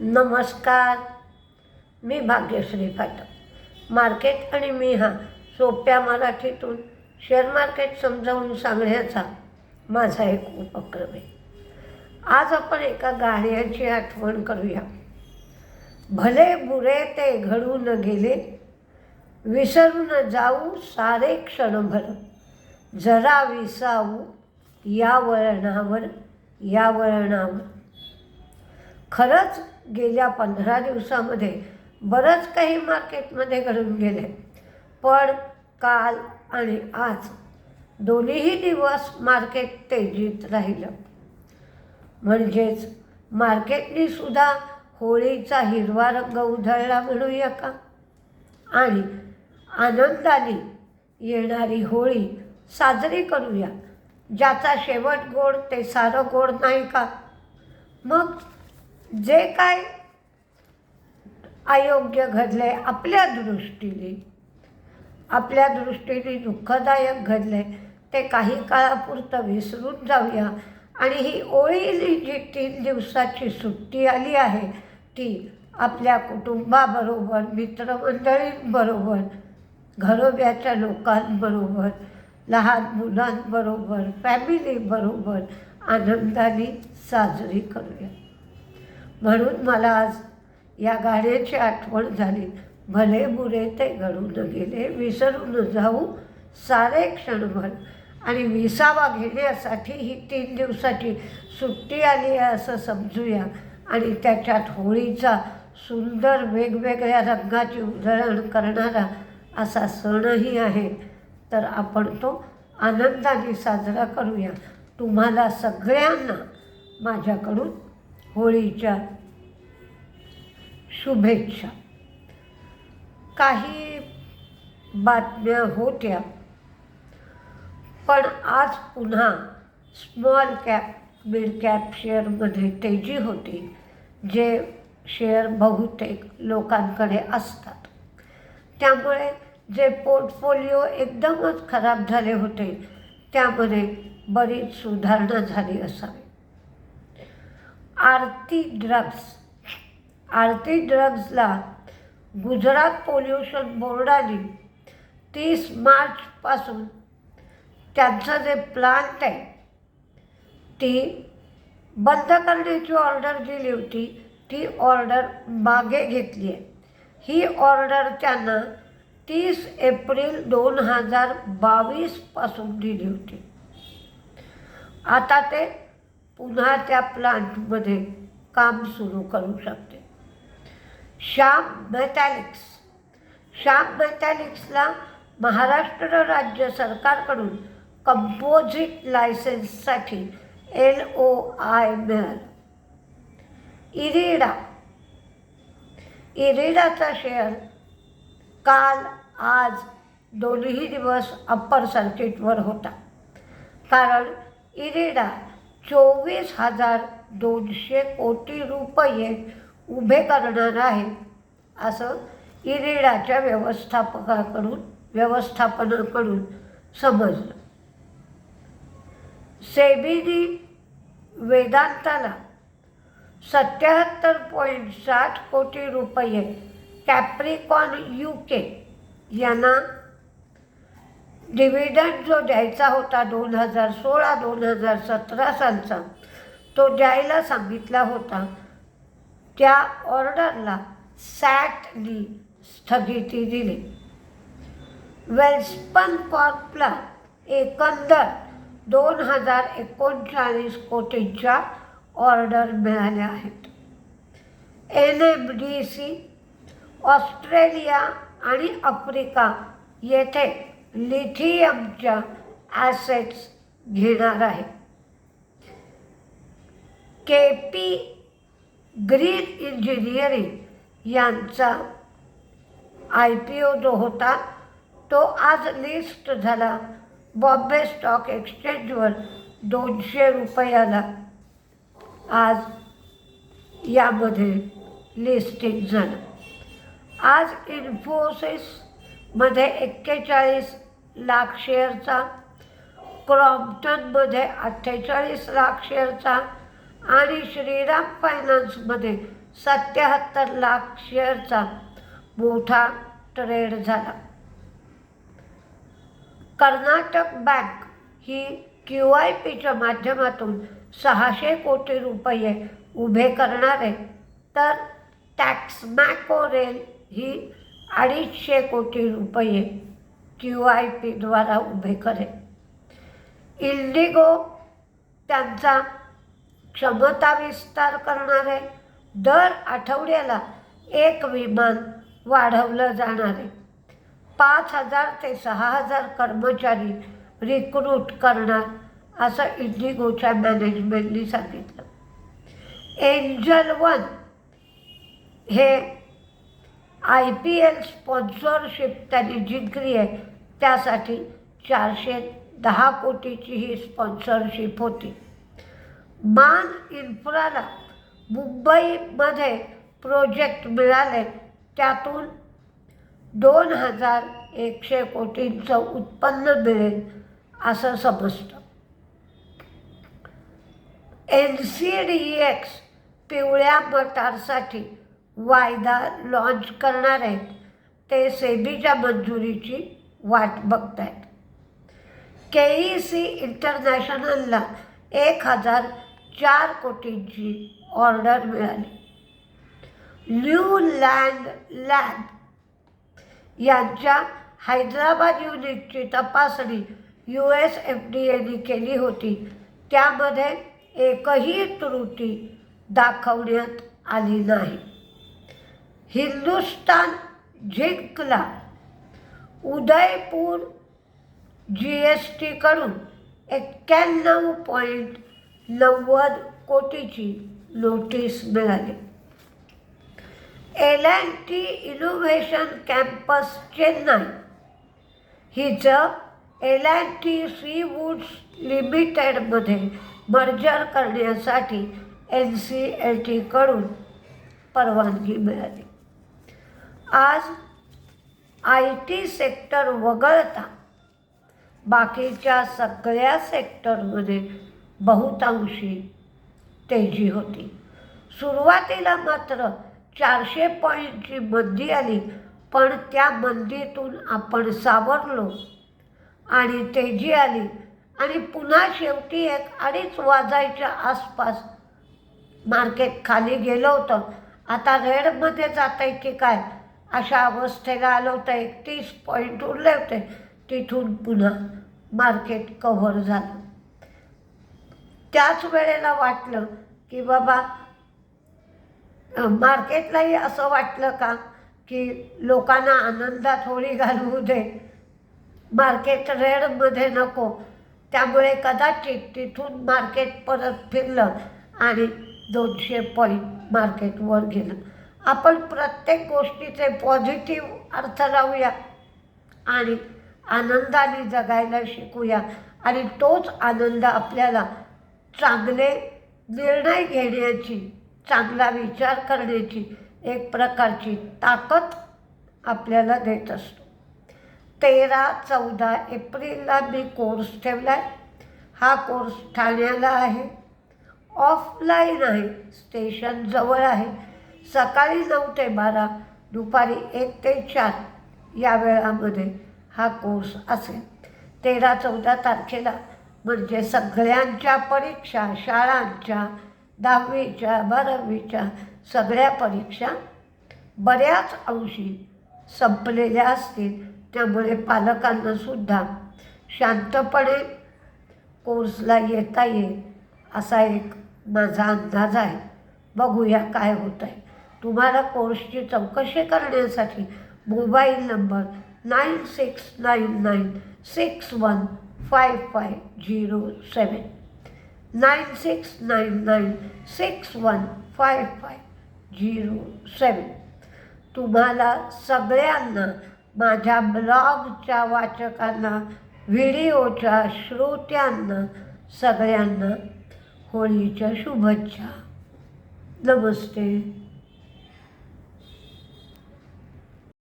नमस्कार. मी भाग्यश्री फाटक. मार्केट आणि मी हा सोप्या मराठीतून शेअर मार्केट समजावून सांगण्याचा माझा एक उपक्रम आहे. आज आपण एका गाण्याची आठवण करूया. भले बुरे ते घडू न गेले विसरून जाऊ सारे क्षणभर जरा विसावू या वळणावर या वळणावर. खरंच गेल्या पंधरा दिवसामध्ये बरंच काही मार्केटमध्ये घडून गेले. पण काल आणि आज दोन्हीही दिवस मार्केट तेजीत राहिलं. म्हणजेच मार्केटनी सुद्धा होळीचा हिरवा रंग उधळला म्हणूया का? आणि आनंदाने येणारी होळी साजरी करूया ज्याचा शेवट गोड ते सारं गोड नाही का? मग जे काय अयोग्य घडले आपल्या दृष्टीने आपल्या दृष्टीने दुःखदायक घडले ते काही काळापुरतं विसरून जाऊया. आणि ही ओळीली जी तीन दिवसाची सुट्टी आली आहे ती आपल्या कुटुंबाबरोबर मित्रमंडळींबरोबर घरोब्याच्या लोकांबरोबर लहान मुलांबरोबर फॅमिलीबरोबर आनंदाने साजरी करूया. म्हणून मला आज या गाण्याची आठवण झाली. भले बुरे ते घडून गेले विसरून जाऊ सारे क्षणभर. आणि विसावा घेण्यासाठी ही तीन दिवसाची सुट्टी आली आहे असं समजूया. आणि त्याच्यात होळीचा सुंदर वेगवेगळ्या रंगाची उधळण करणारा असा सणही आहे. तर आपण तो आनंदाने साजरा करूया. तुम्हाला सगळ्यांना माझ्याकडून होळीच्या शुभेच्छा. काही बातम्या होत्या पण आज पुन्हा स्मॉल कॅप मिड कॅप शेअरमध्ये तेजी होती जे शेअर बहुतेक लोकांकडे असतात. त्यामुळे जे पोर्टफोलिओ एकदमच खराब झाले होते त्यामध्ये बरीच सुधारणा झाली असावी. आरती ड्रग्स आरती ड्रग्जला गुजरात पोल्युशन बोर्डाने तीस मार्चपासून. त्यांचं जे प्लांट आहे ती बंद करण्याची ऑर्डर दिली होती. ती ऑर्डर मागे घेतली आहे. ही ऑर्डर त्यांना तीस एप्रिल दोन हजार बावीसपासून दिली होती. आता ते पुन्हा त्या प्लांटमध्ये काम सुरू करू शकते. श्याम मेटॅलिक्स. श्याम मेटॅलिक्सला महाराष्ट्र राज्य सरकारकडून कंपोजिट लायसन्ससाठी एल ओ आय मिळालं. इरिडा. इरिडाचा शेअर काल आज दोन्ही दिवस अप्पर सर्किटवर होता. कारण इरिडा चोवीस हजार दोनशे कोटी रुपये उभे करणार आहे असं इरिडाच्या व्यवस्थापकाकडून व्यवस्थापनाकडून समजलं. सेबीनी वेदांताला सत्याहत्तर पॉईंट साठ कोटी रुपये कॅप्रिकॉन यू के यांना डिव्हिडंड जो द्यायचा होता दोन हजार सोळा दोन हजार सतरा सालचा तो द्यायला सांगितला होता. त्या ऑर्डरला सॅटनी स्थगिती दिली. वेल्स्पन कॉर्पला एकंदर दोन हजार एकोणचाळीस कोटींच्या ऑर्डर मिळाल्या आहेत. N M D C Australia आणि आफ्रिका येथे लिथियमच्या ॲसेट्स घेणार आहे. के पी ग्रीन इंजिनिअरिंग यांचा आय पी ओ जो होता तो आज लिस्ट झाला. बॉम्बे स्टॉक एक्सचेंजवर दोनशे रुपयाला. आज यामध्ये लिस्टिंग झालं. आज इन्फोसिसमध्ये एक्केचाळीस लाख शेअरचा क्रॉम्प्टनमध्ये अठ्ठेचाळीस लाख शेअरचा आणि श्रीराम फायनान्समध्ये सत्याहत्तर लाख शेअरचा मोठा ट्रेड झाला. कर्नाटक बँक ही क्यू आय पीच्या माध्यमातून सहाशे कोटी रुपये उभे करणारे तर टॅक्समॅको रेल ही अडीचशे कोटी रुपये क्यू आय पीद्वारा उभे करेल इंडिगो त्यांचा क्षमता विस्तार करणारे दर आठवड्याला एक विमान वाढवलं जाणार आहे. पाच हजार ते सहा हजार कर्मचारी रिक्रूट करणार असं इंडिगोच्या मॅनेजमेंटनी सांगितलं. एंजल वन हे आय पी एल स्पॉन्सरशिप त्यांनी जिंकली आहे. त्यासाठी चारशे दहा कोटीची ही स्पॉन्सरशिप होती. मान इन्फ्राला मुंबईमध्ये प्रोजेक्ट मिळाले. त्यातून दोन हजार एकशे कोटींचं उत्पन्न मिळेल असं समजतं. एन सी डी एक्स पिवळ्या मटारसाठी वायदा लॉन्च करणार आहेत. ते सेबीच्या मंजुरीची वाट बघत आहेत के ई सी इंटरनॅशनलला एक हजार चार कोटींची ऑर्डर मिळाली. न्यू लँड लॅब यांच्या हैदराबाद युनिटची तपासणी यू एस एफ डी एने केली होती. त्यामध्ये एकही त्रुटी दाखवण्यात आली नाही. हिंदुस्तान जिंकला. उदयपूर जी एस टीकडून एक्क्याण्णव पॉईंट नव्वद कोटीची नोटीस मिळाली. L and T innovation campus Chennai हिचं L and T C Woods लिमिटेडमध्ये मर्जर करण्यासाठी एन सी एल टीकडून परवानगी मिळाली. आज आय टी सेक्टर वगळता बाकीच्या सगळ्या सेक्टरमध्ये बहुतांशी तेजी होती. सुरुवातीला मात्र चारशे पॉईंटची मंदी आली पण त्या मंदीतून आपण सावरलो आणि तेजी आली आणि पुन्हा शेवटी एक अडीच वाजायच्या आसपास मार्केट खाली गेलं होतं. आता रेडमध्ये जात आहे की काय? अशा अवस्थेला आलं होतं एकतीस पॉईंट उरले होते. तिथून पुन्हा मार्केट कव्हर झालं. त्याच वेळेला वाटलं की बाबा मार्केटलाही असं वाटलं का की लोकांना आनंदात होळी घालवू दे. मार्केट रेडमध्ये नको. त्यामुळे कदाचित तिथून मार्केट परत फिरलं आणि दोनशे पॉईंट मार्केटवर गेलं. आपण प्रत्येक गोष्टीचे पॉझिटिव्ह अर्थ लावूया आणि आनंदाने जगायला शिकूया. आणि तोच आनंद आपल्याला चांगले निर्णय घेण्याची चांगला विचार करण्याची एक प्रकारची ताकद आपल्याला देत असतो. तेरा चौदा एप्रिलला मी कोर्स ठेवला आहे हा कोर्स ठाण्याला आहे. ऑफलाईन आहे. स्टेशन जवळ आहे. सकाळी नऊ ते बारा दुपारी एक ते चार या वेळामध्ये हा कोर्स असेल. तेरा चौदा तारखेला म्हणजे सगळ्यांच्या परीक्षा शाळांच्या दहावीच्या बारावीच्या सगळ्या परीक्षा बऱ्याच अंशी संपलेल्या असतील. त्यामुळे पालकांना सुद्धा शांतपणे कोर्सला येता येईल असा एक माझा अंदाज आहे. बघूया काय होत आहे तुम्हाला कोर्सची चौकशी करण्यासाठी mobile number nine six nine nine six one five five zero seven nine six nine nine six one five five zero seven तुम्हाला सगळ्यांना माझ्या ब्लॉगच्या वाचकांना व्हिडिओच्या श्रोत्यांना सगळ्यांना होळीच्या शुभेच्छा. नमस्ते.